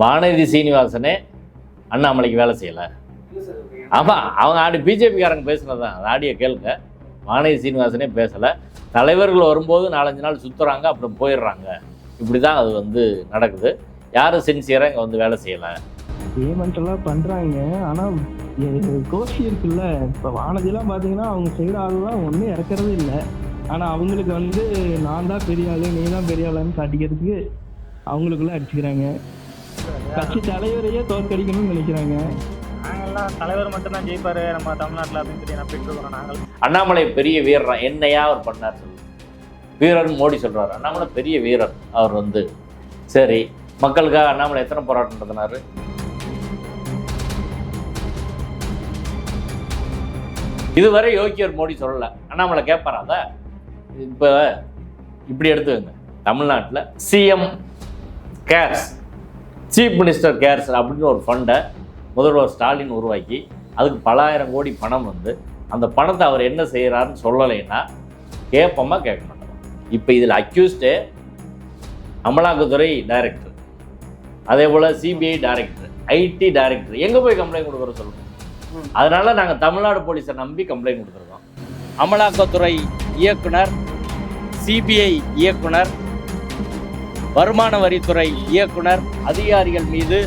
வானதி சீனிவாசனே அண்ணாமலைக்கு வேலை செய்யலை. ஆமாம் அவங்க ஆடி பிஜேபிக்காரங்க பேசுனது தான் அந்த ஆடியோ கேளுங்க. வானதி சீனிவாசனே பேசலை. தலைவர்கள் வரும்போது நாலஞ்சு நாள் சுற்றுறாங்க அப்புறம் போயிடுறாங்க. இப்படி தான் அது வந்து நடக்குது. யாரும் சின்சியராக இங்கே வந்து வேலை செய்யலை? பேமெண்ட்லாம் பண்ணுறாங்க ஆனால் கோஷி இருக்குல்ல இப்போ வானதிலாம் பார்த்தீங்கன்னா அவங்க செய்கிற ஆளுலாம் ஒன்றும் இறக்கறதே இல்லை. ஆனால் அவங்களுக்கு வந்து நான் தான் பெரிய ஆளு நீ தான் பெரிய ஆளுன்னு காட்டிக்கிறதுக்கு அவங்களுக்குள்ள அடிச்சுக்கிறாங்க. கட்சி தலைவரையே தோற்கடிக்கணும்னு நினைக்கிறாங்க. நாங்கெல்லாம் தலைவர் மட்டும்தான் ஜெயிப்பாரு நம்ம தமிழ்நாட்டில் அப்படின்னு சொல்லி நம்பிட்டு இருக்கிறோம் நாங்கள். அண்ணாமலை பெரிய வீரர் என்னையா அவர் பண்ணார் சொல்லு. வீரர் மோடி சொல்றாரு. அண்ணாமலை பெரிய வீரர் அவர் வந்து. சரி மக்களுக்காக அண்ணாமலை எத்தனை போராட்டம் நடத்தினாரு? இதுவரை யோக்கியர் மோடி சொல்லல. அண்ணாமலை கேட்பாரா அத? இப்போ இப்படி எடுத்துக்கங்க. தமிழ்நாட்டில் CM cares chief minister cares அப்படின்னு ஒரு ஃபண்டை முதல்வர் ஸ்டாலின் உருவாக்கி அதுக்கு பலாயிரம் கோடி பணம் வந்து அந்த பணத்தை அவர் என்ன செய்கிறாருன்னு சொல்லலைன்னா கேட்போமா கேட்க மாட்டோம் இப்போ இதில் அக்யூஸ்டு அமலாக்கத்துறை டைரக்டர் அதே போல் சிபிஐ டைரக்டர் ஐடி டைரக்டர் எங்கே போய் கம்ப்ளைண்ட் கொடுக்குற சொல்லுங்க? அதனால நாங்கள் தமிழ்நாடு போலீஸை நம்பி கம்ப்ளைண்ட் கொடுத்துருக்கோம். அமலாக்கத்துறை இயக்குனர் சிபிஐ இயக்குனர் வருமான வரித்துறை இயக்குனர் அதிகாரிகள் மீது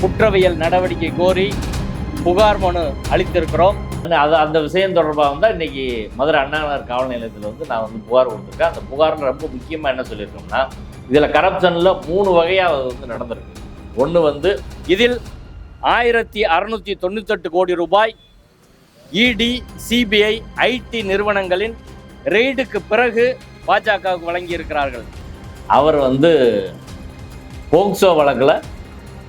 குற்றவியல் நடவடிக்கை கோரி புகார் மனு அளித்திருக்கிறோம். அது அந்த விஷயம் தொடர்பாக தான் இன்னைக்கு மதுரை அண்ணாநகர் காவல் நிலையத்தில் வந்து நான் வந்து புகார் கொடுத்துருக்கேன். அந்த புகாரில் ரொம்ப முக்கியமாக என்ன சொல்லியிருக்கோம்னா இதில் கரப்ஷனில் மூணு வகையாக அது வந்து நடந்திருக்கு. ஒன்று வந்து இதில் ஆயிரத்தி அறுநூத்தி தொண்ணூத்தெட்டு கோடி ரூபாய் இடி சிபிஐ ஐடி நிறுவனங்களின் ரெய்டுக்கு பிறகு பாஜகவுக்கு வழங்கியிருக்கிறார்கள். அவர் வந்து போக்சோ வழக்கில்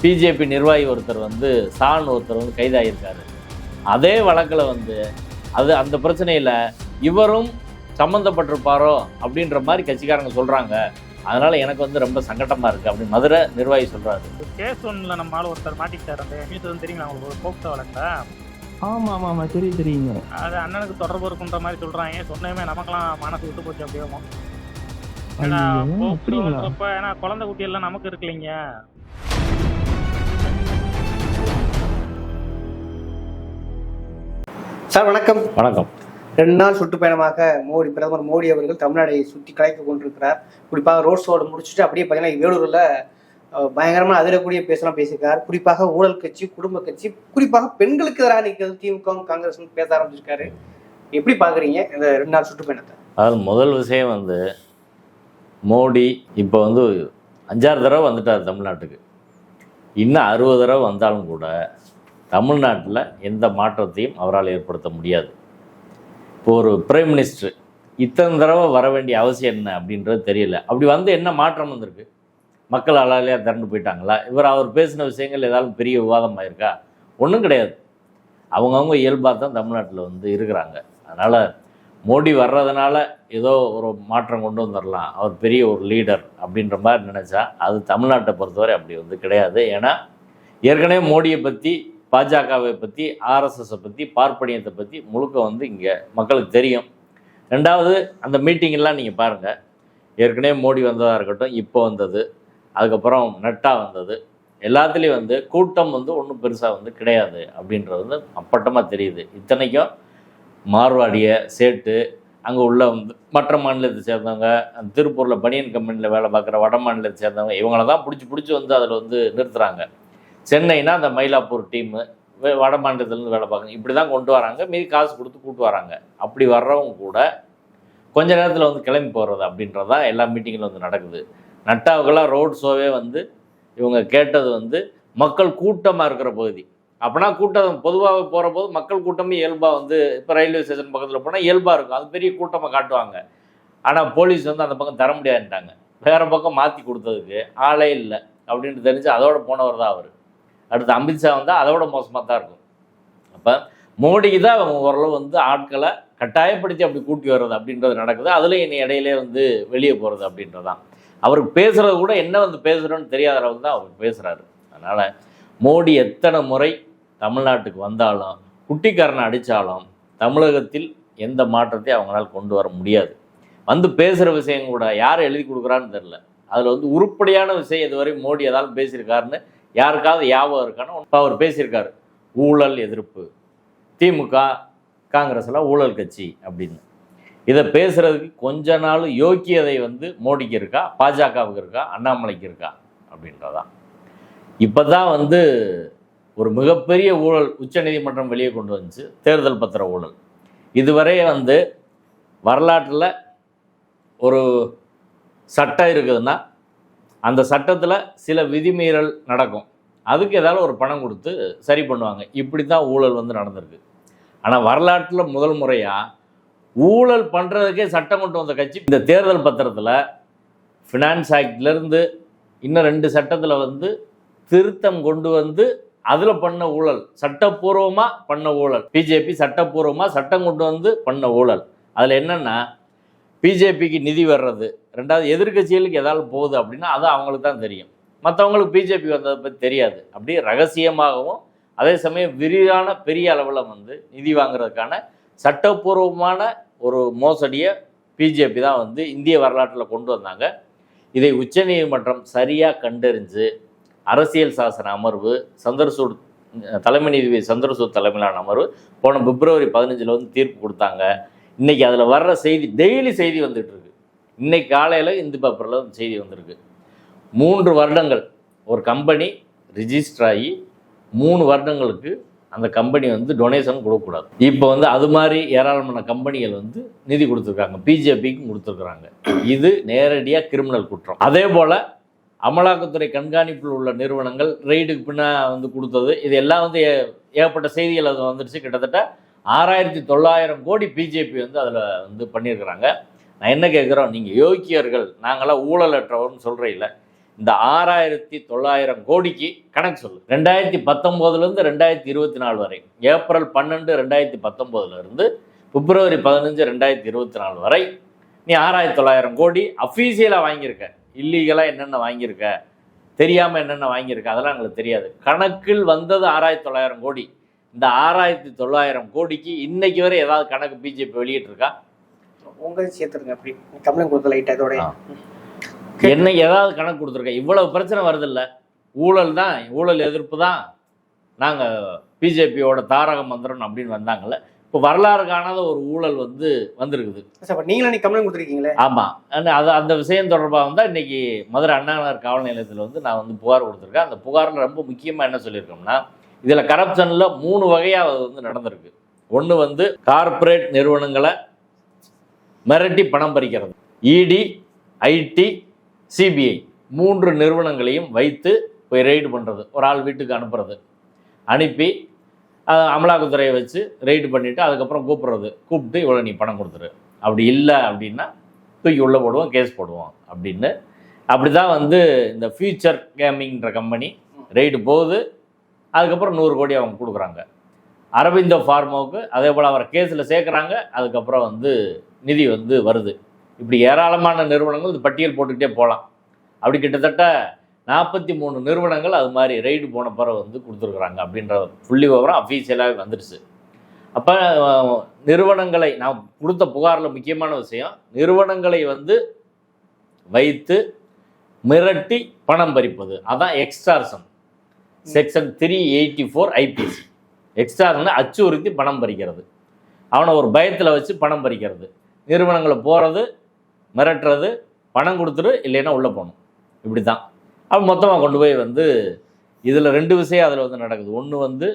பிஜேபி நிர்வாகி ஒருத்தர் வந்து சான் ஒருத்தர் வந்து கைதாகியிருக்காரு. அதே வழக்கில் வந்து அது அந்த பிரச்சனையில் இவரும் சம்மந்தப்பட்டிருப்பாரோ அப்படின்ற மாதிரி கட்சிக்காரங்க சொல்கிறாங்க அதனால் எனக்கு வந்து ரொம்ப சங்கடமாக இருக்குது அப்படின்னு மதுரை நிர்வாகி சொல்கிறாரு கேஸ் ஒன்றில் நம்ம ஆள் ஒருத்தர் மாட்டிக்கிட்டார். அந்த நியூஸ் வந்து தெரியுங்களா உங்களுக்கு? ஒரு போக்சோ வழக்கில். ஆமா ஆமா ஆமா. தெரியும் தெரியுங்க. அது அண்ணனுக்கு தொடர்பு இருக்குன்ற மாதிரி சொல்கிறாங்க சொன்னமே நமக்கெல்லாம் மனசு விட்டு போச்சு அப்படியே. அப்படிங்களா? ஏன்னா குழந்தை குட்டி எல்லாம் நமக்கு இருக்கு இல்லைங்க சார் வணக்கம். வணக்கம். ரெண்டு நாள் சுற்றுப்பயணமாக மோடி பிரதமர் மோடி அவர்கள் தமிழ்நாடை சுற்றி கலைத்து கொண்டிருக்கிறார். குறிப்பாக ரோட் ஷோட முடிச்சுட்டு அப்படியே பார்த்தீங்கன்னா வேலூரில் அஹ், பயங்கரமா அதிரக்கூடிய பேசலாம் பேசியிருக்கார். குறிப்பாக ஊழல் கட்சி குடும்ப கட்சி குறிப்பாக பெண்களுக்கு எதிராக நிற்கிறது திமுக காங்கிரஸ் பேச ஆரம்பிச்சிருக்காரு. எப்படி பாக்குறீங்க இந்த ரெண்டு நாள் சுற்றுப்பயணத்தை? அதாவது முதல் விஷயம் வந்து மோடி இப்போ வந்து அஞ்சாறு தடவை வந்துட்டார் தமிழ்நாட்டுக்கு. இன்னும் அறுபது தடவை வந்தாலும் கூட தமிழ்நாட்டில் எந்த மாற்றத்தையும் அவரால் ஏற்படுத்த முடியாது. இப்போ ஒரு பிரைம் மினிஸ்டர் இத்தனை தடவை வர வேண்டிய அவசியம் என்ன அப்படின்றது தெரியல. அப்படி வந்து என்ன மாற்றம் வந்திருக்கு? மக்கள் அலாலையாக திரண்டு போயிட்டாங்களா? இவர் அவர் பேசின விஷயங்கள் ஏதாவது பெரிய விவாதம் ஆயிருக்கா? ஒன்றும் கிடையாது. அவங்கவுங்க இயல்பாக தான் தமிழ்நாட்டில் வந்து இருக்கிறாங்க. அதனால் மோடி வர்றதுனால ஏதோ ஒரு மாற்றம் கொண்டு வந்துடலாம் அவர் பெரிய ஒரு லீடர் அப்படின்ற மாதிரி நினச்சா அது தமிழ்நாட்டை பொறுத்தவரை அப்படி வந்து கிடையாது. ஏன்னா ஏற்கனவே மோடியை பற்றி பாஜகவை பற்றி ஆர்எஸ்எஸை பற்றி பார்ப்பனியத்தை பற்றி முழுக்க வந்து இங்கே மக்களுக்கு தெரியும். ரெண்டாவது அந்த மீட்டிங்கெல்லாம் நீங்கள் பாருங்கள் ஏற்கனவே மோடி வந்ததாக இருக்கட்டும் இப்போ வந்தது. அதுக்கப்புறம் நட்டா வந்தது. எல்லாத்துலேயும் வந்து கூட்டம் வந்து ஒன்றும் பெருசாக வந்து கிடையாது அப்படின்றது வந்து அப்பட்டமாக தெரியுது. இத்தனைக்கும் மார்வாடிய சேட்டு அங்கே உள்ள மற்ற மாநிலத்தை சேர்ந்தவங்க அந்த திருப்பூரில் பனியன் கம்பெனியில் வேலை பார்க்குற வட மாநிலத்தை சேர்ந்தவங்க இவங்கள தான் பிடிச்சி பிடிச்சி வந்து அதில் வந்து நிறுத்துகிறாங்க சென்னைனா அந்த மயிலாப்பூர் டீமு வட மாநிலத்துலேருந்து வேலை பார்க்குங்க இப்படி தான் கொண்டு வராங்க. மீதி காசு கொடுத்து கூட்டு வராங்க. அப்படி வர்றவங்க கூட கொஞ்ச நேரத்தில் வந்து கிளம்பி போகிறது அப்படின்றது தான் எல்லா மீட்டிங்கிலும் வந்து நடக்குது. நட்டாவுக்கெல்லாம் ரோட் ஷோவே வந்து இவங்க கேட்டது வந்து மக்கள் கூட்டமாக இருக்கிற பகுதி. அப்போனா கூட்டம் பொதுவாக போகிற போது மக்கள் கூட்டமே இயல்பாக வந்து இப்போ ரயில்வே ஸ்டேஷன் பக்கத்தில் போனால் இயல்பாக இருக்கும். அது பெரிய கூட்டமாக காட்டுவாங்க. ஆனால் போலீஸ் வந்து அந்த பக்கம் தர முடியாதுன்ட்டாங்க. வேறு பக்கம் மாற்றி கொடுத்ததுக்கு ஆளே இல்லை அப்படின்ட்டு தெரிஞ்சு அதோட போனவர் தான் அவர். அடுத்து அமித்ஷா வந்தால் அதோட மோசமாக தான் இருக்கும். அப்போ மோடிக்கு தான் அவங்க ஓரளவு வந்து ஆட்களை கட்டாயப்படுத்தி அப்படி கூட்டி வர்றது அப்படின்றது நடக்குது. அதுலேயும் இனி இடையிலே வந்து வெளியே போகிறது அப்படின்றதான் அவருக்கு பேசுகிறது கூட என்ன வந்து பேசுகிறோன்னு தெரியாத அளவுக்கு தான் அவர் பேசுகிறாரு அதனால் மோடி எத்தனை முறை தமிழ்நாட்டுக்கு வந்தாலும் குட்டிக்காரனை அடித்தாலும் தமிழகத்தில் எந்த மாற்றத்தையும் அவங்களால் கொண்டு வர முடியாது. வந்து பேசுகிற விஷயம் கூட யார் எழுதி கொடுக்குறான்னு தெரில அதில் வந்து உருப்படியான விஷயம் இதுவரை மோடி ஏதாவது பேசியிருக்காருன்னு யாருக்காவது யாபகம் இருக்கான்னு இப்போ அவர் பேசியிருக்காரு. ஊழல் எதிர்ப்பு. திமுக காங்கிரஸ் எல்லாம் ஊழல் கட்சி அப்படின்னு. இதை பேசுகிறதுக்கு கொஞ்ச நாள் யோக்கியதை வந்து மோடிக்கு இருக்கா பாஜகவுக்கு இருக்கா அண்ணாமலைக்கு இருக்கா அப்படின்றதான். இப்போ தான் வந்து ஒரு மிகப்பெரிய ஊழல் உச்சநீதிமன்றம் வெளியே கொண்டு வந்துச்சு தேர்தல் பத்திர ஊழல். இதுவரை வந்து வரலாற்றில் ஒரு சட்டம் இருக்குதுன்னா அந்த சட்டத்தில் சில விதிமீறல் நடக்கும். அதுக்கு ஏதாவது ஒரு பணம் கொடுத்து சரி பண்ணுவாங்க. இப்படி தான் ஊழல் வந்து நடந்திருக்கு. ஆனால் வரலாற்றில் முதல் முறையாக ஊழல் பண்ணுறதுக்கே சட்டம் கொண்டு வந்த கட்சி இந்த தேர்தல் பத்திரத்தில் ஃபினான்ஸ் ஆக்ட்லேருந்து இன்னும் ரெண்டு சட்டத்தில் வந்து திருத்தம் கொண்டு வந்து அதில் பண்ண ஊழல். சட்டப்பூர்வமாக பண்ண ஊழல். பிஜேபி சட்டப்பூர்வமாக சட்டம் கொண்டு வந்து பண்ண ஊழல். அதில் என்னென்னா பிஜேபிக்கு நிதி வர்றது. ரெண்டாவது எதிர்க்கட்சிகளுக்கு ஏதாவது போகுது அப்படின்னா அது அவங்களுக்கு தான் தெரியும். மற்றவங்களுக்கு பிஜேபி வந்ததை பற்றி தெரியாது. அப்படியே ரகசியமாகவும் அதே சமயம் விரிவான பெரிய அளவில் வந்து நிதி வாங்குறதுக்கான சட்டப்பூர்வமான ஒரு மோசடியை பிஜேபி தான் வந்து இந்திய வரலாற்றில் கொண்டு வந்தாங்க. இதை உச்சநீதிமன்றம் சரியாக கண்டறிஞ்சு அரசியல் சாசன அமர்வு சந்திரசூட் தலைமை நீதிபதி சந்திரசூட் தலைமையிலான அமர்வு போன பிப்ரவரி பதினஞ்சில் வந்து தீர்ப்பு கொடுத்தாங்க. இன்னைக்கு அதில் வர்ற செய்தி டெய்லி செய்தி வந்துட்டு இருக்கு. இன்னைக்கு காலையில் இந்து பேப்பரில் செய்தி வந்திருக்கு. மூன்று வருடங்கள் ஒரு கம்பெனி ரிஜிஸ்டர் ஆகி மூணு வருடங்களுக்கு அந்த கம்பெனி வந்து டொனேஷன் கொடுக்கக்கூடாது. இப்போ வந்து அது மாதிரி ஏராளமான கம்பெனிகள் வந்து நிதி கொடுத்துருக்காங்க. பிஜேபிக்கும் கொடுத்துருக்குறாங்க. இது நேரடியாக கிரிமினல் குற்றம். அதே போல் அமலாக்கத்துறை கண்காணிப்பில் உள்ள நிறுவனங்கள் ரெய்டுக்கு பின்னா வந்து கொடுத்தது. இது எல்லாம் வந்து ஏ- ஏகப்பட்ட செய்திகள் அது வந்துடுச்சு கிட்டத்தட்ட ஆறாயிரத்தி தொள்ளாயிரம் கோடி பிஜேபி வந்து அதில் வந்து பண்ணியிருக்கிறாங்க நான் என்ன கேட்குறோம் நீங்கள் யோக்கியர்கள் நாங்களாம் ஊழலற்றவர்னு சொல்கிறீங்கள இந்த ஆறாயிரத்தி தொள்ளாயிரம் கோடிக்கு கணக்கு சொல்லு. ரெண்டாயிரத்தி பத்தொம்போதுலேருந்து ரெண்டாயிரத்தி இருபத்தி நாலு வரை. ஏப்ரல் பன்னெண்டு ரெண்டாயிரத்தி பத்தொம்போதுலேருந்து பிப்ரவரி பதினஞ்சு ரெண்டாயிரத்தி இருபத்தி நாலு வரை நீ ஆறாயிரத்தி தொள்ளாயிரம் கோடி அஃபீஷியலாக வாங்கியிருக்க. இல்லீகலாக என்னென்ன வாங்கியிருக்க? தெரியாமல் என்னென்ன வாங்கியிருக்க? அதெல்லாம் எங்களுக்கு தெரியாது. கணக்கில் வந்தது ஆறாயிரத்தி தொள்ளாயிரம் கோடி. இந்த ஆறாயிரத்தி தொள்ளாயிரம் கோடிக்கு இன்னைக்கு வரை ஏதாவது கணக்கு பிஜேபி வெளியிட்டிருக்கா? உங்க சேர்த்துருங்க அப்படி. கம்ப்ளைண்ட் கொடுத்த லைட் அதோட. என்ன ஏதாவது கணக்கு கொடுத்துருக்க? இவ்வளவு பிரச்சனை வருதில்ல. ஊழல் தான் ஊழல் எதிர்ப்பு தான். நாங்கள் பிஜேபியோட தாரக மந்திரம் அப்படின்னு வந்தாங்கல்ல. இப்போ வரலாறு காணாத ஒரு ஊழல் வந்து வந்திருக்குது. சார் நீங்களும் நீ கம்ப்ளைண்ட் கொடுத்துருக்கீங்களே? ஆமாம் அது அந்த விஷயம் தொடர்பாக வந்தால் இன்னைக்கு மதுரை அண்ணா நகர் காவல் நிலையத்தில் வந்து நான் வந்து புகார் கொடுத்துருக்கேன். அந்த புகாரில் ரொம்ப முக்கியமாக என்ன சொல்லியிருக்கோம்னா இதில் கரப்ஷனில் மூணு வகையாக அது வந்து நடந்திருக்கு. ஒன்று வந்து கார்ப்பரேட் நிறுவனங்களை மிரட்டி பணம் பறிக்கிறது. இடி ஐடி சிபிஐ மூன்று நிறுவனங்களையும் வைத்து போய் ரெய்டு பண்ணுறது ஒரு ஆள் வீட்டுக்கு அனுப்புறது. அனுப்பி அமலாக்கத்துறையை வச்சு ரெய்டு பண்ணிவிட்டு அதுக்கப்புறம் கூப்பிட்றது. கூப்பிட்டு இவ்வளோ நீ பணம் கொடுத்துரு. அப்படி இல்லை அப்படின்னா தூக்கி உள்ளே போடுவோம் கேஸ் போடுவோம் அப்படின்னு. அப்படி தான் வந்து இந்த ஃபியூச்சர் கேமிங்ன்ற கம்பெனி ரெய்டு போகுது. அதுக்கப்புறம் நூறு கோடி அவங்க கொடுக்குறாங்க. அரவிந்தோ ஃபார்மோவுக்கு அதே போல் அவரை கேஸில் சேர்க்குறாங்க. அதுக்கப்புறம் வந்து நிதி வந்து வருது. இப்படி ஏராளமான நிறுவனங்கள் இந்த பட்டியல் போட்டுக்கிட்டே போகலாம். அப்படி கிட்டத்தட்ட நாற்பத்தி மூணு நிறுவனங்கள் அது மாதிரி ரெய்டு போன பிறகு வந்து கொடுத்துருக்குறாங்க அப்படின்ற புள்ளி விவரம் அஃபீஷியலாக வந்துடுச்சு அப்போ நிறுவனங்களை நான் கொடுத்த புகாரில் முக்கியமான விஷயம் நிறுவனங்களை வந்து வைத்து மிரட்டி பணம் பறிப்பது. அதான் extortion section three eighty four IPC extortion அச்சுறுத்தி பணம் பறிக்கிறது. அவனை ஒரு பயத்தில் வச்சு பணம் பறிக்கிறது. நிறுவனங்களை போகிறது மிரட்டுறது பணம் கொடுத்துரு இல்லைன்னா உள்ளே போகணும். இப்படி தான் அவன் மொத்தமாக கொண்டு போய் வந்து இதில் ரெண்டு விஷயம் அதில் வந்து நடக்குது. ஒன்று வந்து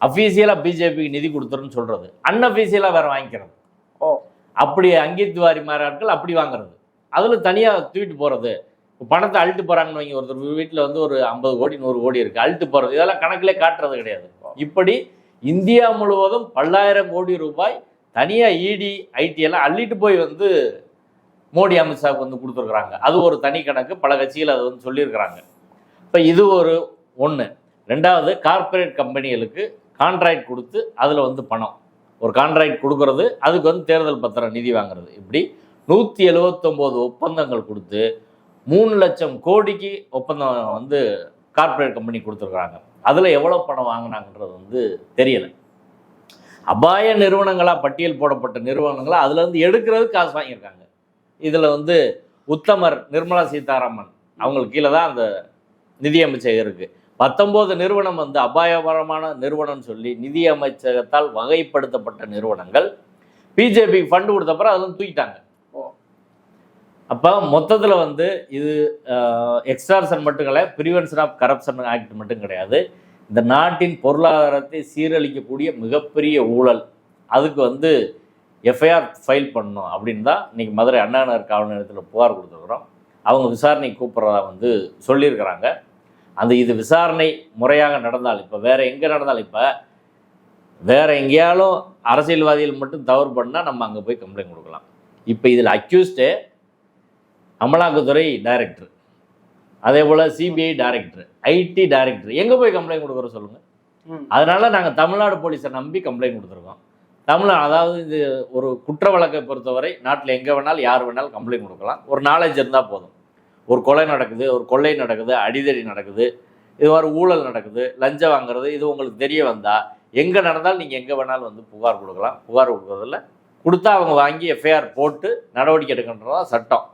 அஃபீஷியலாக பிஜேபிக்கு நிதி கொடுத்துருன்னு சொல்கிறது அன்அஃபீஷியலாக வேறு வாங்கிக்கிறது ஓ. அப்படி அங்கீத் வாரி மாதிரி ஆட்கள் அப்படி வாங்குறது. அதில் தனியாக தூக்கிட்டு போகிறது இப்போ பணத்தை அழுட்டு போகிறாங்கன்னு வைங்க ஒருத்தர் வீட்டில் வந்து ஒரு ஐம்பது கோடி நூறு கோடி இருக்குது அழுட்டு போகிறது இதெல்லாம் கணக்கிலே காட்டுறது கிடையாது. இப்படி இந்தியா முழுவதும் பல்லாயிரம் கோடி ரூபாய் தனியாக இடி ஐடி எல்லாம் அள்ளிட்டு போய் வந்து மோடி அமித்ஷாவுக்கு வந்து கொடுத்துருக்குறாங்க. அது ஒரு தனி கணக்கு பல கட்சிகள் அது வந்து சொல்லியிருக்கிறாங்க. இப்போ இது ஒரு ஒன்று ரெண்டாவது கார்ப்பரேட் கம்பெனிகளுக்கு கான்ட்ராக்ட் கொடுத்து அதில் வந்து பணம். ஒரு கான்ட்ராக்ட் கொடுக்கறது அதுக்கு வந்து தேர்தல் பத்திரம் நிதி வாங்குறது. இப்படி நூற்றி எழுவத்தொம்போது ஒப்பந்தங்கள் கொடுத்து மூணு லட்சம் கோடிக்கு ஒப்பந்தம் வந்து கார்ப்பரேட் கம்பெனி கொடுத்துருக்குறாங்க. அதில் எவ்வளோ பணம் வாங்கினாங்கன்றது வந்து தெரியலை. அபாய நிறுவனங்களாக பட்டியல் போடப்பட்ட நிறுவனங்களாக அதுலேருந்து எடுக்கிறது காசு வாங்கியிருக்காங்க. இதில் வந்து உத்தமர் நிர்மலா சீதாராமன். அவங்களுக்கு கீழே தான் அந்த நிதி அமைச்சகம் இருக்குது பத்தொம்போது நிறுவனம் வந்து அபாயகரமான நிறுவனம்னு சொல்லி நிதி அமைச்சகத்தால் வகைப்படுத்தப்பட்ட நிறுவனங்கள். பிஜேபி ஃபண்டு கொடுத்தப்பறம் அதெல்லாம் தூக்கிட்டாங்க. அப்போ மொத்தத்தில் வந்து இது எக்ஸ்ட்ராசன் மட்டும் கிடையாது ப்ரிவென்ஷன் ஆஃப் கரப்ஷன் ஆக்ட் மட்டும் கிடையாது. இந்த நாட்டின் பொருளாதாரத்தை சீரழிக்கக்கூடிய மிகப்பெரிய ஊழல். அதுக்கு வந்து எஃப்ஐஆர் ஃபைல் பண்ணணும் அப்படின்னு தான் இன்னைக்கு மதுரை அண்ணா நகர் காவல் நிலையத்தில் புகார் கொடுத்துருக்குறோம். அவங்க விசாரணை கூப்பிட்றதா வந்து சொல்லியிருக்கிறாங்க. அந்த இது விசாரணை முறையாக நடந்தால் இப்போ வேற எங்கே நடந்தால் இப்போ வேற எங்கேயாலும் அரசியல்வாதிகள் மட்டும் தவறு பண்ணால் நம்ம அங்கே போய் கம்ப்ளைண்ட் கொடுக்கலாம். இப்போ இதில் அக்யூஸ்டு அமலாக்கத்துறை டைரக்டர் அதே போல் சிபிஐ டைரக்டர் ஐடி டைரக்டர் எங்கே போய் கம்ப்ளைண்ட் கொடுக்குறோம் சொல்லுங்கள். அதனால நாங்கள் தமிழ்நாடு போலீஸை நம்பி கம்ப்ளைண்ட் கொடுத்துருக்கோம். தமிழ் அதாவது இது ஒரு குற்ற வழக்கை பொறுத்தவரை நாட்டில் எங்கே வேணாலும் யார் வேணாலும் கம்ப்ளைண்ட் கொடுக்கலாம். ஒரு நாலேஜ் இருந்தால் போதும். ஒரு கொலை நடக்குது ஒரு கொள்ளை நடக்குது அடிதடி நடக்குது இது மாதிரி ஊழல் நடக்குது லஞ்சம் வாங்குறது இது உங்களுக்கு தெரிய வந்தால் எங்கே நடந்தாலும் நீங்கள் எங்கே வேணாலும் வந்து புகார் கொடுக்கலாம். புகார் கொடுக்குறதில்ல. கொடுத்தா அவங்க வாங்கி எஃப்ஐஆர் போட்டு நடவடிக்கை எடுக்கின்றதா சட்டம்.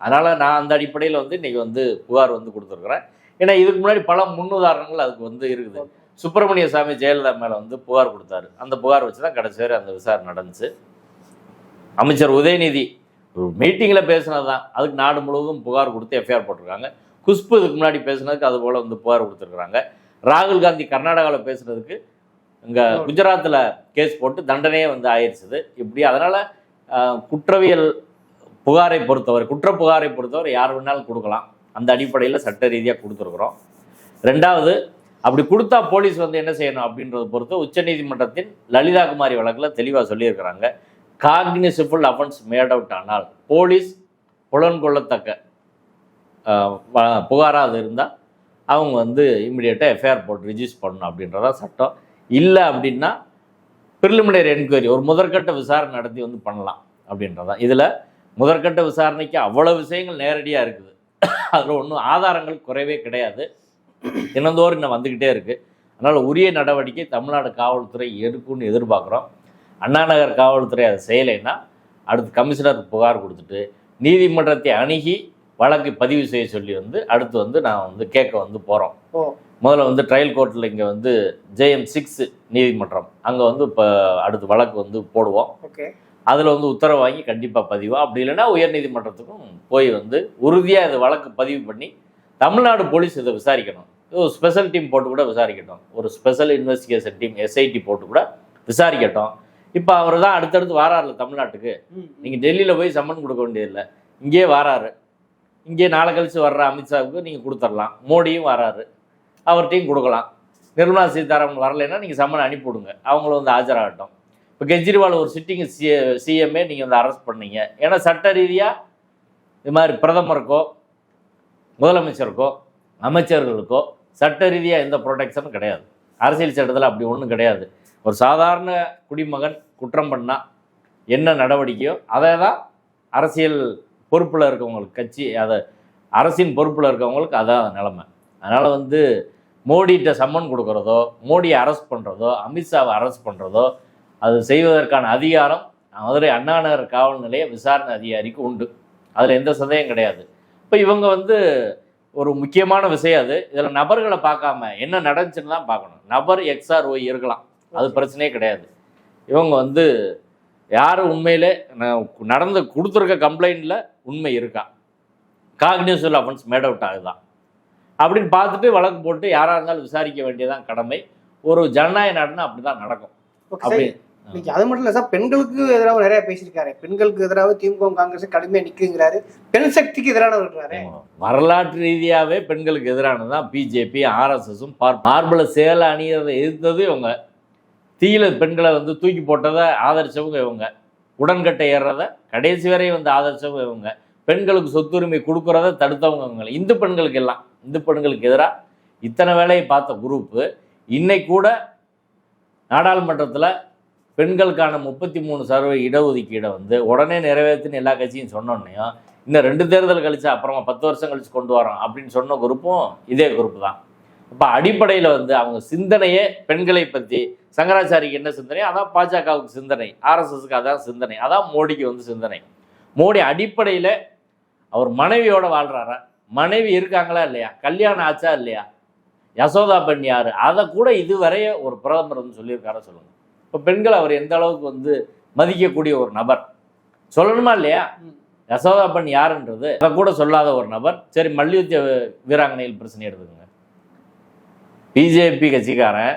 அதனால் நான் அந்த அடிப்படையில் வந்து இன்றைக்கி வந்து புகார் வந்து கொடுத்துருக்குறேன். ஏன்னா இதுக்கு முன்னாடி பல முன்னுதாரணங்கள் அதுக்கு வந்து இருக்குது. சுப்பிரமணிய சாமி ஜெயலலிதா மேலே வந்து புகார் கொடுத்தாரு. அந்த புகார் வச்சு தான் கடைசி வரை அந்த விசாரணை நடந்துச்சு. அமைச்சர் உதயநிதி ஒரு மீட்டிங்கில் பேசினது தான் அதுக்கு நாடு முழுவதும் புகார் கொடுத்து எஃப்ஐஆர் போட்டிருக்காங்க. குஷ்பு இதுக்கு முன்னாடி பேசினதுக்கு அது போல் வந்து புகார் கொடுத்துருக்குறாங்க. ராகுல் காந்தி கர்நாடகாவில் பேசுனதுக்கு இங்கே குஜராத்தில் கேஸ் போட்டு தண்டனையே வந்து ஆயிடுச்சுது இப்படி அதனால் குற்றவியல் புகாரை பொறுத்தவரை குற்ற புகாரை பொறுத்தவரை யார் வேணாலும் கொடுக்கலாம். அந்த அடிப்படையில் சட்ட ரீதியாக கொடுத்துருக்குறோம். ரெண்டாவது அப்படி கொடுத்தா போலீஸ் வந்து என்ன செய்யணும் அப்படின்றத பொறுத்து உச்சநீதிமன்றத்தின் லலிதா குமாரி வழக்கில் தெளிவாக சொல்லியிருக்கிறாங்க. காக்னிசிபிள் அஃபென்ஸ் மேட் அவுட் ஆனால் போலீஸ் புலன்கொள்ளத்தக்க புகாராக அது இருந்தால் அவங்க வந்து இமிடியேட்டாக எஃப்ஐஆர் போட்டு ரிஜிஸ்டர் பண்ணணும் அப்படின்றதா சட்டம். இல்லை அப்படின்னா ப்ரிலிமினரி என்கொயரி ஒரு முதற்கட்ட விசாரணை நடத்தி வந்து பண்ணலாம் அப்படின்றதான் இதில் முதற்கட்ட விசாரணைக்கு அவ்வளோ விஷயங்கள் நேரடியாக இருக்குது. அதில் ஒன்றும் ஆதாரங்கள் குறைவே கிடையாது. தினந்தோறும் இன்னும் வந்துக்கிட்டே இருக்குது அதனால் உரிய நடவடிக்கை தமிழ்நாடு காவல்துறை எடுக்கும்னு எதிர்பார்க்குறோம். அண்ணாநகர் காவல்துறை அதை செய்யலைன்னா அடுத்து கமிஷனர் புகார் கொடுத்துட்டு நீதிமன்றத்தை அணுகி வழக்கு பதிவு செய்ய சொல்லி வந்து அடுத்து வந்து நான் வந்து கேட்க வந்து போகிறோம் முதல்ல வந்து ட்ரையல் கோர்ட்டில் இங்கே வந்து ஜேஎம் சிக்ஸ் நீதிமன்றம். அங்கே வந்து இப்போ அடுத்து வழக்கு வந்து போடுவோம். அதில் வந்து உத்தரவு வாங்கி கண்டிப்பாக பதிவா. அப்படி இல்லைன்னா உயர்நீதிமன்றத்துக்கும் போய் வந்து உறுதியாக இது வழக்கு பதிவு பண்ணி தமிழ்நாடு போலீஸ் இதை விசாரிக்கணும். ஒரு ஸ்பெஷல் டீம் போட்டு கூட விசாரிக்கட்டும். ஒரு ஸ்பெஷல் இன்வெஸ்டிகேஷன் டீம் எஸ்ஐடி போட்டு கூட விசாரிக்கட்டும். இப்போ அவர் தான் அடுத்தடுத்து வாராருல தமிழ்நாட்டுக்கு. நீங்கள் டெல்லியில் போய் சம்மன் கொடுக்க வேண்டியதில்லை. இங்கேயே வராரு. இங்கே நாளை கழிச்சு வர்ற அமித்ஷாவுக்கு நீங்கள் கொடுத்துடலாம் மோடியும் வராரு. அவர்கிட்டையும் கொடுக்கலாம். நிர்மலா சீதாராமன் வரலைன்னா நீங்கள் சம்மன் அனுப்பி விடுங்க. அவங்களும் வந்து ஆஜராகட்டும். இப்போ கெஜ்ரிவால் ஒரு சிட்டிங் சி சிஎம்ஏ நீங்கள் வந்து அரெஸ்ட் பண்ணீங்க. ஏன்னா சட்ட ரீதியாக இது மாதிரி பிரதமருக்கோ முதலமைச்சருக்கோ அமைச்சர்களுக்கோ சட்ட ரீதியாக எந்த ப்ரொடெக்ஷனும் கிடையாது. அரசியல் சட்டத்தில் அப்படி ஒன்றும் கிடையாது. ஒரு சாதாரண குடிமகன் குற்றம் பண்ணால் என்ன நடவடிக்கையோ அதை தான் அரசியல் பொறுப்பில் இருக்கவங்களுக்கு கட்சி அதை அரசின் பொறுப்பில் இருக்கவங்களுக்கு அதான் நிலமை. அதனால் வந்து மோடிகிட்ட சம்மன் கொடுக்குறதோ மோடியை அரெஸ்ட் பண்ணுறதோ அமித்ஷாவை அரெஸ்ட் பண்ணுறதோ அது செய்வதற்கான அதிகாரம் மதுரை அண்ணாநகர் காவல் நிலைய விசாரணை அதிகாரிக்கு உண்டு. அதில் எந்த சந்தேகம் கிடையாது. இப்போ இவங்க வந்து ஒரு முக்கியமான விஷயம் அது. இதில் நபர்களை பார்க்காம என்ன நடந்துச்சுன்னு தான் பார்க்கணும். நபர் எக்ஸ்ஆர் ஒய் இருக்கலாம். அது பிரச்சனையே கிடையாது. இவங்க வந்து யார் உண்மையிலே நடந்து கொடுத்துருக்க கம்ப்ளைண்ட்டில் உண்மை இருக்கா? காக்னிசல் அஃபென்ஸ் மேட் அவுட் ஆகுதான் அப்படின்னு பார்த்துட்டு வழக்கு போட்டு யாராக இருந்தாலும் விசாரிக்க வேண்டியதான் கடமை. ஒரு ஜனநாயக நாடுனா அப்படி தான் நடக்கும் அப்படி இன்னைக்கு அது மட்டும் இல்ல சார் பெண்களுக்கு எதிராக நிறைய பேசியிருக்காரு. பெண்களுக்கு எதிராக திமுக காங்கிரஸ் கடுமையா நிக்குங்கிறாரு பெண் சக்திக்கு எதிரானவர் இருக்கிறாரு. வரலாற்று ரீதியாகவே பெண்களுக்கு எதிரானது தான் பிஜேபி ஆர்எஸ்எஸும் மார்பல சேலை அணியதை எதிர்த்தது இவங்க. தீயில பெண்களை வந்து தூக்கி போட்டதை ஆதரிச்சவங்க இவங்க. உடன்கட்டை ஏறுறத கடைசி வரை வந்து ஆதரிச்சவங்க இவங்க. பெண்களுக்கு சொத்துரிமை கொடுக்கறத தடுத்தவங்க இவங்க. இந்து பெண்களுக்கு எல்லாம். இந்து பெண்களுக்கு எதிராக இத்தனை வேலையை பார்த்த குரூப்பு இன்னைக்கு கூட நாடாளுமன்றத்தில் பெண்களுக்கான முப்பத்தி மூணு சதவீத இடஒதுக்கீடை வந்து உடனே நிறைவேற்றுன்னு எல்லா கட்சியும் சொன்னோன்னையும் இன்னும் ரெண்டு தேர்தல் கழிச்சு அப்புறமா பத்து வருஷம் கழிச்சு கொண்டு வரோம் அப்படின்னு சொன்ன குரூப்பும் இதே குரூப் தான். இப்போ அடிப்படையில் வந்து அவங்க சிந்தனையே பெண்களை பற்றி சங்கராச்சாரிக்கு என்ன சிந்தனை? அதான் பாஜகவுக்கு சிந்தனை ஆர்எஸ்எஸ்க்கு அதான் சிந்தனை அதான் மோடிக்கு வந்து சிந்தனை. மோடி அடிப்படையில் அவர் மனைவியோட வாழ்கிறாரா மனைவி இருக்காங்களா இல்லையா? கல்யாணம் ஆச்சா இல்லையா? யசோதா பெண் யார்? அதை கூட இதுவரைய ஒரு பிரதமர் வந்து சொல்லியிருக்காரா சொல்லுங்கள் இப்போ பெண்கள் அவர் எந்த அளவுக்கு வந்து மதிக்கக்கூடிய ஒரு நபர்? சொல்லணுமா இல்லையா. யசோதா பெண் யாருன்றது? அதை கூட சொல்லாத ஒரு நபர். சரி மல்யுத்த வீராங்கனையில் பிரச்சனை எடுத்துக்கோங்க. பிஜேபி கட்சிக்காரன்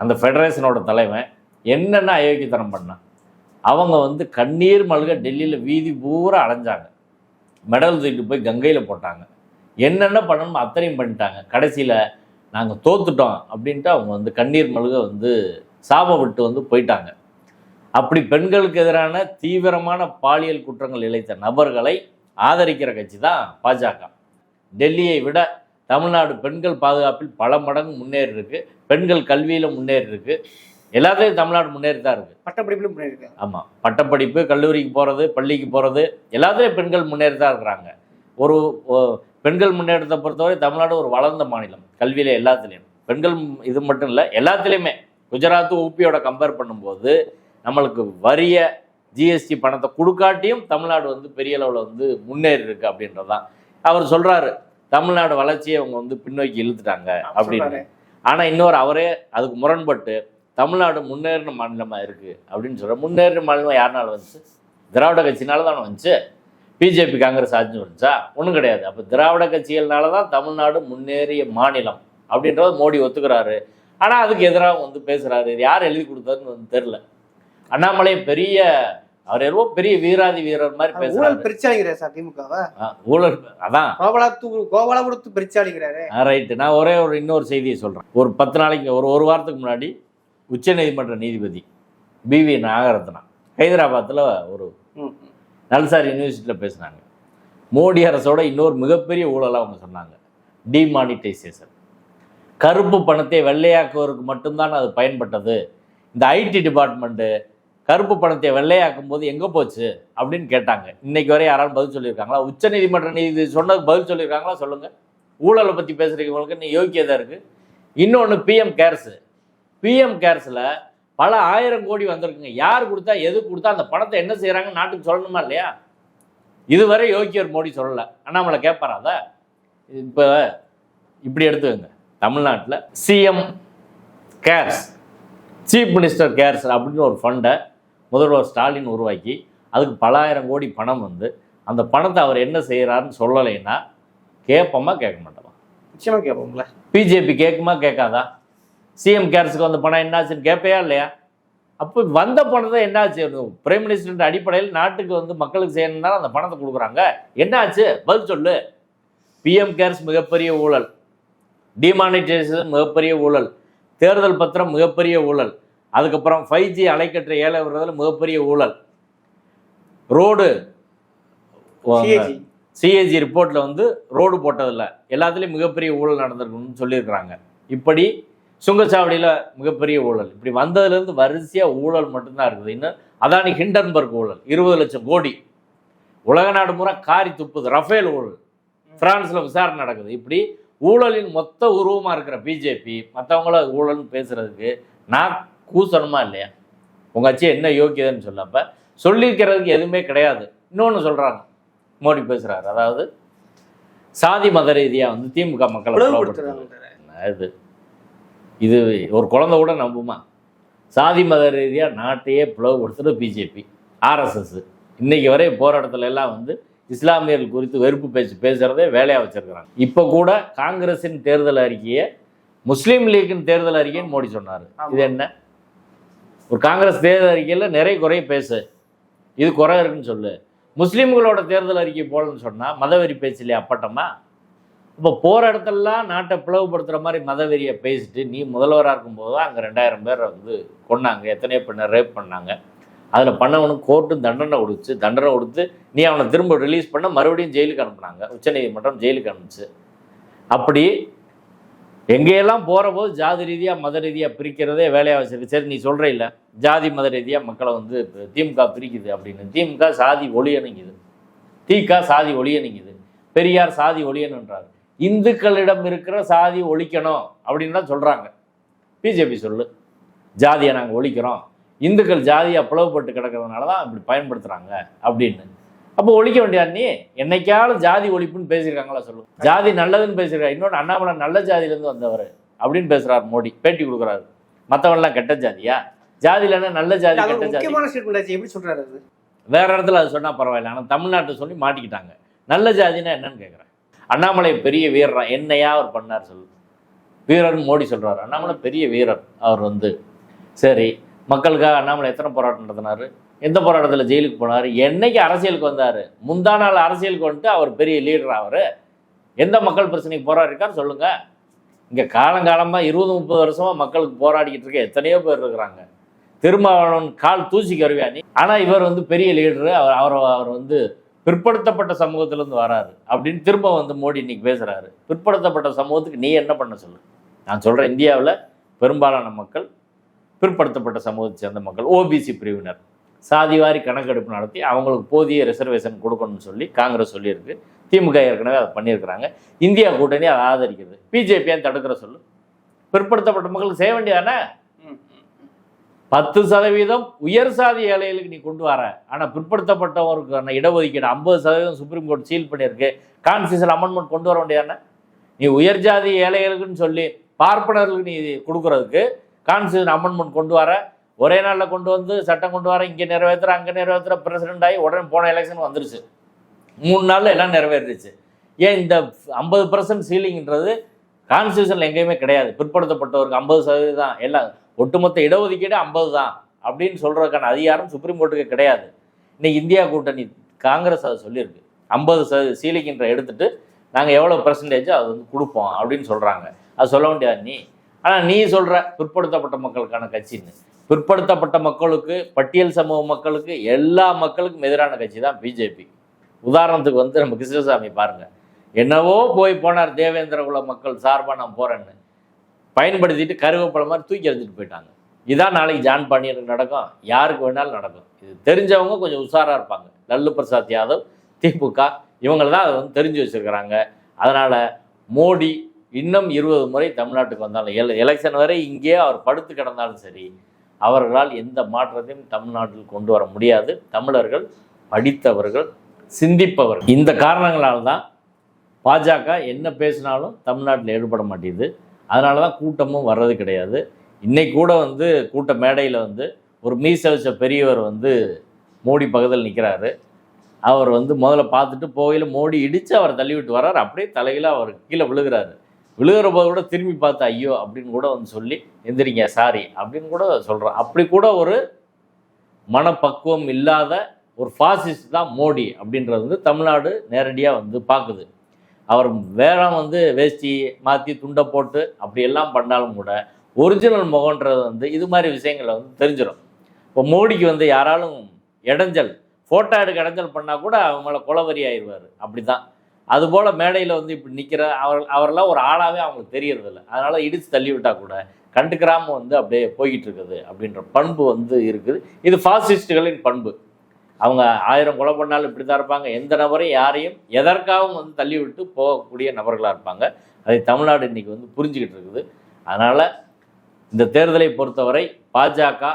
அந்த ஃபெடரேஷனோட தலைவன் என்னென்ன அயோக்கியத்தனம் பண்ணான்? அவங்க வந்து கண்ணீர் மல்க டெல்லியில் வீதி பூரா அலைஞ்சாங்க மெடல் தூக்கிட்டு போய் கங்கையில் போட்டாங்க. என்னென்ன பண்ணணுமோ அத்தனையும் பண்ணிட்டாங்க. கடைசியில் நாங்கள் தோத்துட்டோம் அப்படின்ட்டு அவங்க வந்து கண்ணீர் மல்க வந்து சாபம் விட்டு வந்து போயிட்டாங்க. அப்படி பெண்களுக்கு எதிரான தீவிரமான பாலியல் குற்றங்கள் இழைத்த நபர்களை ஆதரிக்கிற கட்சி தான் பாஜக. டெல்லியை விட தமிழ்நாடு பெண்கள் பாதுகாப்பில் பல மடங்கு முன்னேறி இருக்கு. பெண்கள் கல்வியில் முன்னேறி இருக்கு. எல்லாத்துலேயும் தமிழ்நாடு முன்னேறி தான் இருக்கு. பட்டப்படிப்பிலும் பண்ணியிருக்காங்க ஆமாம் பட்டப்படிப்பு கல்லூரிக்கு போகிறது பள்ளிக்கு போகிறது எல்லாத்துலேயும் பெண்கள் முன்னேறி தான் இருக்கிறாங்க. ஒரு பெண்கள் முன்னேற்றத்தை பொறுத்தவரை தமிழ்நாடு ஒரு வளர்ந்த மாநிலம். கல்வியில் எல்லாத்துலேயும். பெண்கள் இது மட்டும் இல்லை எல்லாத்துலேயுமே. குஜராத் ஊபியோட கம்பேர் பண்ணும்போது நம்மளுக்கு வரிய ஜிஎஸ்டி பணத்தை கொடுக்காட்டியும் தமிழ்நாடு வந்து பெரிய அளவில் வந்து முன்னேறி இருக்கு அப்படின்றது தான் அவர் சொல்கிறாரு தமிழ்நாடு வளர்ச்சியை அவங்க வந்து பின்னோக்கி இழுத்துட்டாங்க அப்படின்னு. சொல்றாரு. ஆனால் இன்னொரு அவரே அதுக்கு முரண்பட்டு தமிழ்நாடு முன்னேறின மாநிலமாக இருக்குது அப்படின்னு சொல்ற முன்னேறின மாநிலம் யாருனால வந்துச்சு? திராவிட கட்சினால தானே வந்துச்சு பிஜேபி காங்கிரஸ் ஆட்சி வந்துச்சா? ஒன்றும் கிடையாது. அப்போ திராவிட கட்சிகள்னால தான் தமிழ்நாடு முன்னேறிய மாநிலம் அப்படின்றத மோடி ஒத்துக்கிறாரு. ஆனால் அதுக்கு எதிராக வந்து பேசுகிறாரு யார் எழுதி கொடுத்தாருன்னு வந்து தெரில அண்ணாமலை பெரிய அவர் எவ்வளோ பெரிய வீராதி வீரர் மாதிரி பேசுறாரு. பிரிச்சாளிக்கிறார் சார் திமுகவை. ஊழல் அதான். கோபாலத்தூர் கோபாலபுரத்து பிரிச்சாளிக்கிறாரு ரைட்டு. நான் ஒரே ஒரு இன்னொரு செய்தியை சொல்கிறேன் ஒரு பத்து நாளைக்கு ஒரு ஒரு வாரத்துக்கு முன்னாடி உச்சநீதிமன்ற நீதிபதி பிவி நாகரத்னா ஹைதராபாத்தில் ஒரு. நல்சார் யூனிவர்சிட்டியில் பேசினாங்க. மோடி அரசோட இன்னொரு மிகப்பெரிய ஊழலாக அவங்க சொன்னாங்க. டிமானிட்டைசேஷன் கருப்பு பணத்தை வெள்ளையாக்குவதற்கு மட்டும்தான் அது பயன்பட்டது. இந்த ஐடி டிபார்ட்மெண்ட்டு கருப்பு பணத்தை வெள்ளையாக்கும் போது எங்கே போச்சு? அப்படின்னு கேட்டாங்க. இன்னைக்கு வரை யாராலும் பதில் சொல்லியிருக்காங்களா? உச்சநீதிமன்ற நீதி சொன்னது பதில் சொல்லியிருக்காங்களா? சொல்லுங்கள் ஊழலை பற்றி பேசுகிறவங்களுக்கு இன்னும் யோக்கியதாக இருக்குது இன்னொன்று பிஎம் கேர்ஸு பிஎம் கேர்ஸில் பல ஆயிரம் கோடி வந்திருக்குங்க. யார் கொடுத்தா எது கொடுத்தா அந்த பணத்தை என்ன செய்கிறாங்க நாட்டுக்கு சொல்லணுமா இல்லையா? இதுவரை யோக்கியர் மோடி சொல்லலை. அண்ணாமலை கேட்பாரா அதை? இப்போ இப்படி எடுத்துக்கோங்க. தமிழ்நாட்டில் CM cares chief minister cares அப்படின்னு ஒரு ஃபண்டை முதல்வர் ஸ்டாலின் உருவாக்கி அதுக்கு பல ஆயிரம் கோடி பணம் வந்து அந்த பணத்தை அவர் என்ன செய்கிறாருன்னு சொல்லலைன்னா கேட்போமா கேட்க மாட்டோமா? நிச்சயமா கேட்போம்ல. பிஜேபி கேட்குமா கேட்காதா? சிஎம் கேர்ஸுக்கு வந்த பணம் என்னாச்சுன்னு கேட்பையா இல்லையா? அப்போ வந்த பணத்தை என்னாச்சு? பிரைம் மினிஸ்டர் அடிப்படையில் நாட்டுக்கு வந்து மக்களுக்கு செய்யணும் தானே அந்த பணத்தை கொடுக்குறாங்க. என்னாச்சு? பதில் சொல்லு. பிஎம் கேர்ஸ் மிகப்பெரிய ஊழல். டிமானிட்டைசேஷன் மிகப்பெரிய ஊழல். தேர்தல் பத்திரம் மிகப்பெரிய ஊழல். அதுக்கப்புறம் ஃபைவ் ஜி அலைக்கற்ற ஏழை விடுறதுல மிகப்பெரிய ஊழல். ரோடு சிஏஜி சிஏஜி ரிப்போர்ட்டில் வந்து ரோடு போட்டதில்ல. எல்லாத்துலேயும் மிகப்பெரிய ஊழல் நடந்திருக்குன்னு சொல்லியிருக்கிறாங்க. இப்படி சுங்கச்சாவடியில் மிகப்பெரிய ஊழல். இப்படி வந்ததுலேருந்து வரிசையாக ஊழல் மட்டும்தான் இருக்குது. இன்னும் அதானி ஹிண்டன்பர்க் ஊழல். இருபது லட்சம் கோடி. உலக நாடு முறை காரி துப்புது. ரஃபேல் ஊழல். பிரான்ஸில் விசாரணை நடக்குது. இப்படி ஊழலின் மொத்த உருவமாக இருக்கிற பிஜேபி மற்றவங்கள ஊழல்னு பேசுகிறதுக்கு நான் கூசணுமா இல்லையா? உங்கள் கட்சி என்ன யோக்கியதுன்னு சொல்லப்ப சொல்லிக்கிறதுக்கு எதுவுமே கிடையாது. இன்னொன்று சொல்கிறாங்க மோடி பேசுகிறாரு அதாவது சாதி மத ரீதியாக வந்து திமுக மக்களை இது? இது ஒரு குழந்தை கூட நம்புமா? சாதி மத ரீதியாக நாட்டையே பிளவுபடுத்துறது பிஜேபி ஆர்எஸ்எஸ் இன்னைக்கு வரை போராட்டத்துல எல்லாம் வந்து இஸ்லாமியர்கள் குறித்து வெறுப்பு பேச்சு பேசுகிறதே வேலையாக வச்சிருக்கிறாங்க. இப்போ கூட காங்கிரஸின் தேர்தல் அறிக்கையை முஸ்லீம் லீக்கின் தேர்தல் அறிக்கைன்னு மோடி சொன்னார். இது என்ன? ஒரு காங்கிரஸ் தேர்தல் அறிக்கையில் நிறைய குறை பேசு. இது குறை இருக்குன்னு சொல்லு. முஸ்லீம்களோட தேர்தல் அறிக்கை போலன்னு சொன்னால் மதவெறி பேச்சு இல்லையா? அப்பட்டமா? இப்போ போகிற இடத்துலலாம் நாட்டை பிளவுபடுத்துகிற மாதிரி மதவெறியை பேசிட்டு நீ முதல்வராக இருக்கும்போது அங்கே ரெண்டாயிரம் பேரை வந்து கொன்னாங்க. எத்தனையோ பெண்ணை ரேப் பண்ணாங்க. அதில் பண்ணவனுக்கு கோர்ட்டு தண்டனை கொடுத்து தண்டனை கொடுத்து நீ அவனை திரும்ப ரிலீஸ் பண்ண மறுபடியும் ஜெயிலுக்கு அனுப்புனாங்க. உச்சநீதிமன்றம் ஜெயிலுக்கு அனுப்பிச்சு. அப்படி எங்கேயெல்லாம் போகிற போது ஜாதி ரீதியாக மத ரீதியாக பிரிக்கிறதே வேலையாக வச்சிருக்கு சரி நீ சொல்கிற இல்லை. ஜாதி மத ரீதியாக மக்களை வந்து திமுக பிரிக்குது அப்படின்னு. திமுக சாதி ஒளியணுங்குது திக சாதி ஒளியணுங்குது பெரியார் சாதி ஒளியணுன்றாரு இந்துக்களிடம் இருக்கிற சாதி ஒழிக்கணும் அப்படின்னு தான் சொல்கிறாங்க பிஜேபி சொல்லு. ஜாதியை நாங்கள் ஒழிக்கிறோம். இந்துக்கள் ஜாதியாக பிளவுபட்டு கிடக்கிறதுனால தான் இப்படி பயன்படுத்துகிறாங்க அப்படின்னு. அப்போ ஒழிக்க வேண்டியார் நீ என்னைக்காலும் ஜாதி ஒழிப்புன்னு பேசியிருக்காங்களா சொல்லு. ஜாதி நல்லதுன்னு பேசியிருக்காரு இன்னொன்று அண்ணாமலை நல்ல ஜாதியிலேருந்து வந்தவர் அப்படின்னு பேசுகிறார் மோடி. பேட்டி கொடுக்குறாரு. மற்றவன்லாம் கெட்ட ஜாதியா? ஜாதியில் என்ன நல்ல ஜாதி கெட்ட ஜாதி. எப்படி சொல்றாரு அது? வேற இடத்துல அது சொன்னால் பரவாயில்ல. ஆனால் தமிழ்நாட்டை சொல்லி மாட்டிக்கிட்டாங்க. நல்ல ஜாதினா என்னன்னு கேட்குறேன் அண்ணாமலை பெரிய வீரர் என்னையா அவர் பண்ணார் சொல்லு. வீரர்னு மோடி சொல்றாரு. அண்ணாமலை பெரிய வீரர். அவர் வந்து சரி மக்களுக்காக அண்ணாமலை எத்தனை போராட்டம் நடத்தினார்? எந்த போராட்டத்தில் ஜெயிலுக்கு போனார்? என்னைக்கு அரசியலுக்கு வந்தார்? முந்தா நாள் அரசியலுக்கு வந்துட்டு அவர் பெரிய லீடர் அவர். எந்த மக்கள் பிரச்சனைக்கு போராடிருக்காரு சொல்லுங்கள் இங்கே காலங்காலமாக இருபது முப்பது வருஷமாக மக்களுக்கு போராடிக்கிட்டு இருக்க எத்தனையோ பேர் இருக்கிறாங்க. திருமாவளவன் கால் தூசி கருவியானி ஆனால் இவர் வந்து பெரிய லீடரு அவர் அவர் அவர் வந்து பிற்படுத்தப்பட்ட சமூகத்திலேருந்து வராரு. அப்படின்னு திரும்ப வந்து மோடி இன்னைக்கு பேசுகிறாரு பிற்படுத்தப்பட்ட சமூகத்துக்கு நீ என்ன பண்ண சொல்லு? நான் சொல்கிறேன் இந்தியாவில் பெரும்பாலான மக்கள் பிற்படுத்தப்பட்ட சமூகத்தை சேர்ந்த மக்கள் ஓபிசி பிரிவினர். சாதிவாரி கணக்கெடுப்பு நடத்தி அவங்களுக்கு போதிய ரிசர்வேஷன் கொடுக்கணும்னு சொல்லி காங்கிரஸ் சொல்லியிருக்கு. திமுக ஏற்கனவே அதை பண்ணியிருக்கிறாங்க. இந்தியா கூட்டணி அதை ஆதரிக்கிறது. பிஜேபி ஏன் தடுக்கிற சொல்லு? பிற்படுத்தப்பட்ட மக்களுக்கு செய்ய வேண்டியதானே பத்து சதவீதம் உயர் சாதி ஏழைகளுக்கு நீ கொண்டு வர. ஆனால் பிற்படுத்தப்பட்டவருக்கான இடஒதுக்கீடு ஐம்பது சதவீதம் சுப்ரீம் கோர்ட் சீல் பண்ணியிருக்கு. கான்ஸ்டியூஷன் அமெண்ட்மெண்ட் கொண்டு வர வேண்டியதானே நீ உயர் ஜாதி ஏழைகளுக்குன்னு சொல்லி பார்ப்பனர்களுக்கு நீ கொடுக்கறதுக்கு கான்ஸ்டியூஷன் அமெண்ட்மெண்ட் கொண்டு வர ஒரே நாளில் கொண்டு வந்து சட்டம் கொண்டு வர இங்கே நிறைவேற்றுற அங்கே நிறைவேற்றுற பிரசிடென்ட் ஆகி உடனே போன எலெக்ஷன் வந்துருச்சு. மூணு நாளில் எல்லாம் நிறைவேறிடுச்சு ஏன் இந்த ஐம்பது பர்சன்ட் சீலிங்கிறது கான்ஸ்டியூஷனில் எங்கேயுமே கிடையாது. பிற்படுத்தப்பட்டவருக்கு ஐம்பது சதவீதம் தான். எல்லாம் ஒட்டுமொத்த இடஒதுக்கீடு ஐம்பது தான் அப்படின்னு சொல்கிறதுக்கான அதிகாரம் சுப்ரீம் கோர்ட்டுக்கு கிடையாது. இன்னைக்கு இந்தியா கூட்டணி காங்கிரஸ் அதை சொல்லியிருக்கு. ஐம்பது சதவீத சீலிங்கின்ற எடுத்துட்டு நாங்கள் எவ்வளோ பர்சன்டேஜோ அது வந்து கொடுப்போம் அப்படின்னு சொல்கிறாங்க அது சொல்ல வேண்டியது நீ? ஆனால் நீ சொல்கிற பிற்படுத்தப்பட்ட மக்களுக்கான கட்சின்னு. பிற்படுத்தப்பட்ட மக்களுக்கு பட்டியல் சமூக மக்களுக்கு எல்லா மக்களுக்கும் எதிரான கட்சி தான் பிஜேபி. உதாரணத்துக்கு வந்து நம்ம கிருஷ்ணசாமி பாருங்கள் என்னவோ போய் போனார் தேவேந்திர குல மக்கள் சார்பாக நான் போகிறேன்னு பயன்படுத்திட்டு கருவேப்பிலை மாதிரி தூக்கி எடுத்துகிட்டு போயிட்டாங்க. இதான் நாளைக்கு ஜான் பாண்டியனுக்கு நடக்கும். யாருக்கு வேணாலும் நடக்கும். இது தெரிஞ்சவங்க கொஞ்சம் உஷாராக இருப்பாங்க. லல்லு பிரசாத் யாதவ் திமுக இவங்களை தான் அதை வந்து தெரிஞ்சு வச்சுருக்கிறாங்க. அதனால் மோடி இன்னும் இருபது முறை தமிழ்நாட்டுக்கு வந்தாலும் எல எலெக்ஷன் வரை இங்கேயே அவர் படுத்து கிடந்தாலும் சரி அவர்களால் எந்த மாற்றத்தையும் தமிழ்நாட்டில் கொண்டு வர முடியாது. தமிழர்கள் படித்தவர்கள் சிந்திப்பவர்கள். இந்த காரணங்களால் தான் பாஜக என்ன பேசினாலும் தமிழ்நாட்டில் ஈடுபட மாட்டேங்குது. அதனால தான் கூட்டமும் வர்றது கிடையாது. இன்னைக்கு கூட வந்து கூட்ட மேடையில் வந்து ஒரு மீசலிச்ச பெரியவர் வந்து மோடி பக்கத்தில் நிற்கிறாரு அவர் வந்து முதல்ல பார்த்துட்டு போகையில் மோடி இடித்து அவர் தள்ளி விட்டு வர்றார். அப்படியே தலையில் அவர் கீழே விழுகிறாரு. விழுகிற போது கூட திரும்பி பார்த்து ஐயோ அப்படின்னு கூட வந்து சொல்லி எந்திரிங்க சாரி அப்படின்னு கூட சொல்கிறான் அப்படி கூட ஒரு மனப்பக்குவம் இல்லாத ஒரு ஃபாசிஸ்ட் தான் மோடி அப்படின்றது வந்து தமிழ்நாடு நேரடியாக வந்து பார்க்குது. அவர் வேற வந்து வேஷ்டி மாற்றி துண்டை போட்டு அப்படியெல்லாம் பண்ணாலும் கூட ஒரிஜினல் முகன்றது வந்து இது மாதிரி விஷயங்களை வந்து தெரிஞ்சிடும் இப்போ மோடிக்கு வந்து யாராலும் இடைஞ்சல் ஃபோட்டோ எடுக்க இடைஞ்சல் பண்ணால் கூட அவங்கள குலவரி ஆயிடுவார். அப்படி தான் அதுபோல் மேடையில் வந்து இப்படி நிற்கிற அவர் அவரெல்லாம் ஒரு ஆளாகவே அவங்களுக்கு தெரியறதில்ல. அதனால் இடித்து தள்ளி விட்டால் கூட கண்டுக்கிறாம வந்து அப்படியே போய்கிட்டு இருக்குது அப்படின்ற பண்பு வந்து இருக்குது. இது ஃபாசிஸ்டுகளின் பண்பு. அவங்க ஆயிரம் கொலை பண்ணாலும் இப்படி தான் இருப்பாங்க. எந்த நபரையும் யாரையும் எதற்காகவும் வந்து தள்ளி விட்டு போகக்கூடிய நபர்களாக இருப்பாங்க. அதை தமிழ்நாடு இன்றைக்கி வந்து புரிஞ்சுக்கிட்டு இருக்குது அதனால் இந்த தேர்தலை பொறுத்தவரை பாஜக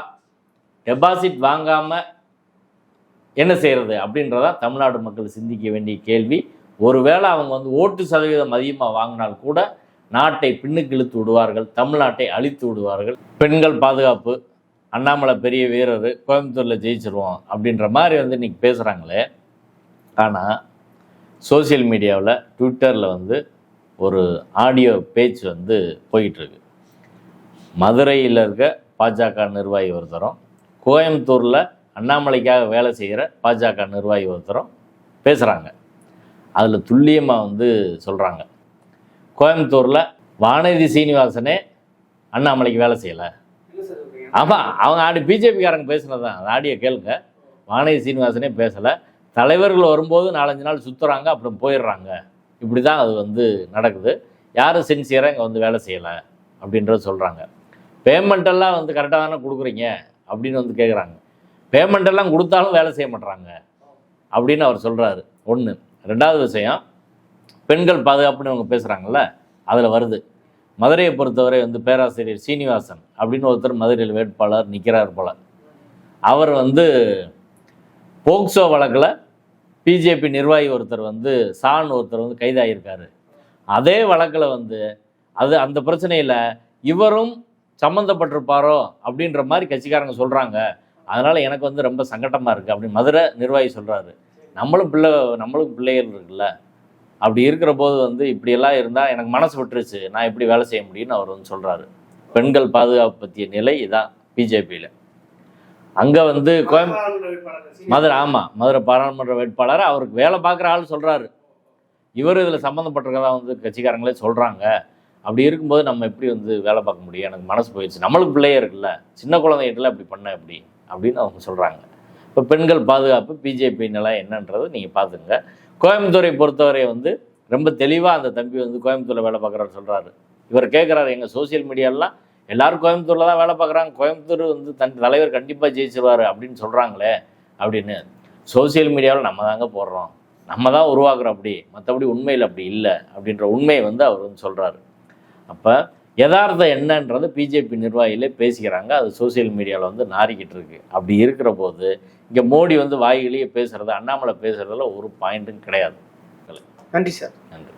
டெபாசிட் வாங்காமல் என்ன செய்கிறது அப்படின்றதான் தமிழ்நாடு மக்கள் சிந்திக்க வேண்டிய கேள்வி. ஒருவேளை அவங்க வந்து ஓட்டு சதவீதம் அதிகமாக வாங்கினால் கூட நாட்டை பின்னுக்கு இழுத்து விடுவார்கள் தமிழ்நாட்டை அழித்து விடுவார்கள். பெண்கள் பாதுகாப்பு அண்ணாமலை பெரிய வீரர் கோயம்புத்தூரில் ஜெயிச்சிருவோம் அப்படின்ற மாதிரி வந்து இன்றைக்கி பேசுகிறாங்களே ஆனால் சோஷியல் மீடியாவில் ட்விட்டரில் வந்து ஒரு ஆடியோ பேச்சு வந்து போயிட்டுருக்கு. மதுரையில் இருக்க பாஜக நிர்வாகி ஒருத்தரும் கோயம்புத்தூரில் அண்ணாமலைக்காக வேலை செய்கிற பாஜக நிர்வாகி ஒருத்தரும் பேசுகிறாங்க அதில் துல்லியமாக வந்து சொல்கிறாங்க கோயம்புத்தூரில் வானதி சீனிவாசனே அண்ணாமலைக்கு வேலை செய்யலை. ஆமாம் அவங்க ஆடி பிஜேபிக்காரங்க பேசுனது தான். ஆடியோ கேளுங்க. வானதி சீனிவாசனே பேசலை. தலைவர்கள் வரும்போது நாலஞ்சு நாள் சுற்றுறாங்க அப்புறம் போயிடுறாங்க. இப்படி தான் அது வந்து நடக்குது. யாரும் சின்சியராக இங்கே வந்து வேலை செய்யலை அப்படின்றத சொல்கிறாங்க பேமெண்ட் எல்லாம் வந்து கரெக்டாக தானே கொடுக்குறீங்க அப்படின்னு வந்து கேட்குறாங்க பேமெண்ட் எல்லாம் கொடுத்தாலும் வேலை செய்ய மாட்றாங்க. அப்படின்னு அவர் சொல்கிறாரு ஒன்று ரெண்டாவது விஷயம் பெண்கள் பாதுகாப்புன்னு அவங்க பேசுகிறாங்கல்ல அதில் வருது. மதுரையை பொறுத்தவரை வந்து பேராசிரியர் சீனிவாசன் அப்படின்னு ஒருத்தர் மதுரையில் வேட்பாளர் நிற்கிறார் போல. அவர் வந்து போக்சோ வழக்கில் பிஜேபி நிர்வாகி ஒருத்தர் வந்து சான் ஒருத்தர் வந்து கைதாகியிருக்காரு. அதே வழக்கில் வந்து அது அந்த பிரச்சனையில் இவரும் சம்மந்தப்பட்டிருப்பாரோ அப்படின்ற மாதிரி கட்சிக்காரங்க சொல்கிறாங்க அதனால் எனக்கு வந்து ரொம்ப சங்கடமாக இருக்குது அப்படின்னு மதுரை நிர்வாகி சொல்கிறாரு நம்மளும் பிள்ளை நம்மளுக்கும் பிள்ளைகள் இருக்குல்ல. அப்படி இருக்கிற போது வந்து இப்படியெல்லாம் இருந்தால் எனக்கு மனசு விட்டுருச்சு. நான் எப்படி வேலை செய்ய முடியும்னு அவர் வந்து சொல்கிறாரு பெண்கள் பாதுகாப்பு பற்றிய நிலை இதான் பிஜேபியில். அங்கே வந்து கோயம் மதுரை ஆமாம் மதுரை பாராளுமன்ற வேட்பாளர் அவருக்கு வேலை பார்க்குற ஆள் சொல்கிறாரு இவர் இதில் சம்மந்தப்பட்டிருக்கதா வந்து கட்சிக்காரங்களே சொல்கிறாங்க அப்படி இருக்கும்போது நம்ம எப்படி வந்து வேலை பார்க்க முடியும்? எனக்கு மனசு போயிடுச்சு. நம்மளுக்கு பிள்ளையே இருக்குல்ல. சின்ன குழந்தைகிட்டலாம் இப்படி பண்ண எப்படி? அப்படின்னு அவங்க சொல்கிறாங்க இப்போ பெண்கள் பாதுகாப்பு பிஜேபி நிலை என்னன்றது நீங்கள் பார்த்துங்க கோயம்புத்தூரை பொறுத்தவரை வந்து ரொம்ப தெளிவாக அந்த தம்பி வந்து கோயம்புத்தூரில் வேலை பார்க்குறான்னு சொல்கிறாரு இவர் கேட்குறாரு எங்கள் சோஷியல் மீடியாலாம் எல்லாரும் கோயம்புத்தூரில் தான் வேலை பார்க்குறாங்க. கோயம்புத்தூர் வந்து தன் தலைவர் கண்டிப்பாக ஜெயிச்சிருவார் அப்படின்னு சொல்கிறாங்களே அப்படின்னு சோஷியல் மீடியாவில் நம்ம தாங்க போடுறோம். நம்ம தான் உருவாக்குறோம் அப்படி. மற்றபடி உண்மையில் அப்படி இல்லை அப்படின்ற உண்மையை வந்து அவர் வந்து சொல்கிறாரு அப்போ யதார்த்தம் என்னன்றது பிஜேபி நிர்வாகிகளே பேசிக்கிறாங்க. அது சோஷியல் மீடியாவில் வந்து நாறிக்கிட்டு இருக்கு. அப்படி இருக்கிற போது இங்கே மோடி வந்து வாய்களையே பேசுறது அண்ணாமலை பேசுறதுல ஒரு பாயிண்ட்டும் கிடையாது. நன்றி சார். நன்றி.